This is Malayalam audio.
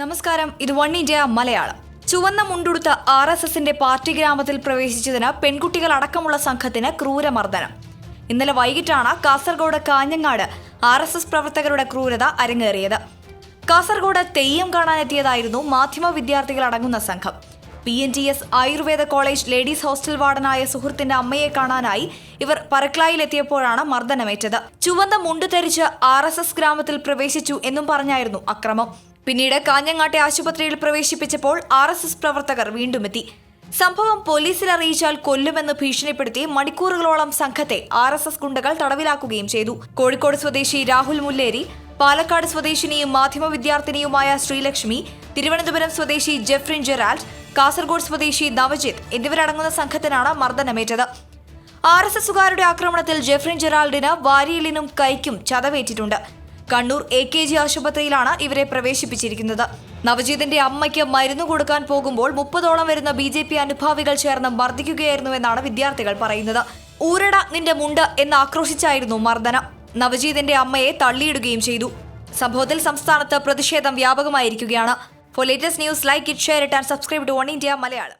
നമസ്കാരം. ഇത് വൺ ഇന്ത്യ മലയാളം. ചുവന്ന മുണ്ടുടുത്ത ആർ എസ് എസിന്റെ പാർട്ടി ഗ്രാമത്തിൽ പ്രവേശിച്ചതിന് പെൺകുട്ടികൾ അടക്കമുള്ള സംഘത്തിന് ക്രൂരമർദ്ദനം. ഇന്നലെ വൈകിട്ടാണ് Kasaragod Kanhangad R S S പ്രവർത്തകരുടെ ക്രൂരത അരങ്ങേറിയത്. കാസർഗോഡ് തെയ്യം കാണാനെത്തിയതായിരുന്നു മാധ്യമ വിദ്യാർത്ഥികൾ അടങ്ങുന്ന സംഘം. P N T S Ayurveda college ladies hostel വാർഡനായ സുഹൃത്തിന്റെ അമ്മയെ കാണാനായി ഇവർ പറക്ലായിലെത്തിയപ്പോഴാണ് മർദ്ദനമേറ്റത്. ചുവന്ന മുണ്ട് ധരിച്ച് ആർ ഗ്രാമത്തിൽ പ്രവേശിച്ചു എന്നും പറഞ്ഞായിരുന്നു അക്രമം. പിന്നീട് കാഞ്ഞങ്ങാട്ടെ ആശുപത്രിയിൽ പ്രവേശിപ്പിച്ചപ്പോൾ ആർ എസ് എസ് പ്രവർത്തകർ വീണ്ടുമെത്തി സംഭവം പോലീസിൽ അറിയിച്ചാൽ കൊല്ലുമെന്ന് ഭീഷണിപ്പെടുത്തി മണിക്കൂറുകളോളം സംഘത്തെ ആർ എസ് എസ് ഗുണ്ടകൾ തടവിലാക്കുകയും ചെയ്തു. കോഴിക്കോട് സ്വദേശി രാഹുൽ മുല്ലേരി പാലക്കാട് സ്വദേശിനിയും മാധ്യമ വിദ്യാർത്ഥിനിയുമായ ശ്രീലക്ഷ്മി തിരുവനന്തപുരം സ്വദേശി ജെഫ്രിൻ ജെറാൾഡ് കാസർഗോഡ് സ്വദേശി നവജിത്ത് എന്നിവരടങ്ങുന്ന സംഘത്തിനാണ് മർദ്ദനമേറ്റത്. ആർ എസ് എസുകാരുടെ ആക്രമണത്തിൽ ജെഫ്രിൻ ജെറാൾഡിന് വാരിയലിനും കൈക്കും ചതവേറ്റിട്ടുണ്ട്. കണ്ണൂർ എ കെ ജി ആശുപത്രിയിലാണ് ഇവരെ പ്രവേശിപ്പിച്ചിരിക്കുന്നത്. നവജീതിന്റെ അമ്മയ്ക്ക് മരുന്ന് കൊടുക്കാൻ പോകുമ്പോൾ മുപ്പതോളം വരുന്ന ബി ജെ പി അനുഭാവികൾ ചേർന്ന് മർദ്ദിക്കുകയായിരുന്നുവെന്നാണ് വിദ്യാർത്ഥികൾ പറയുന്നത്. ഊരട നിന്റെ മുണ്ട് എന്ന് ആക്രോശിച്ചായിരുന്നു മർദ്ദനം. നവജീതിന്റെ അമ്മയെ തള്ളിയിടുകയും ചെയ്തു. സംഭവത്തിൽ സംസ്ഥാനത്ത് പ്രതിഷേധം വ്യാപകമായിരിക്കുകയാണ്. For latest news like it share it and subscribe to one India Malayalam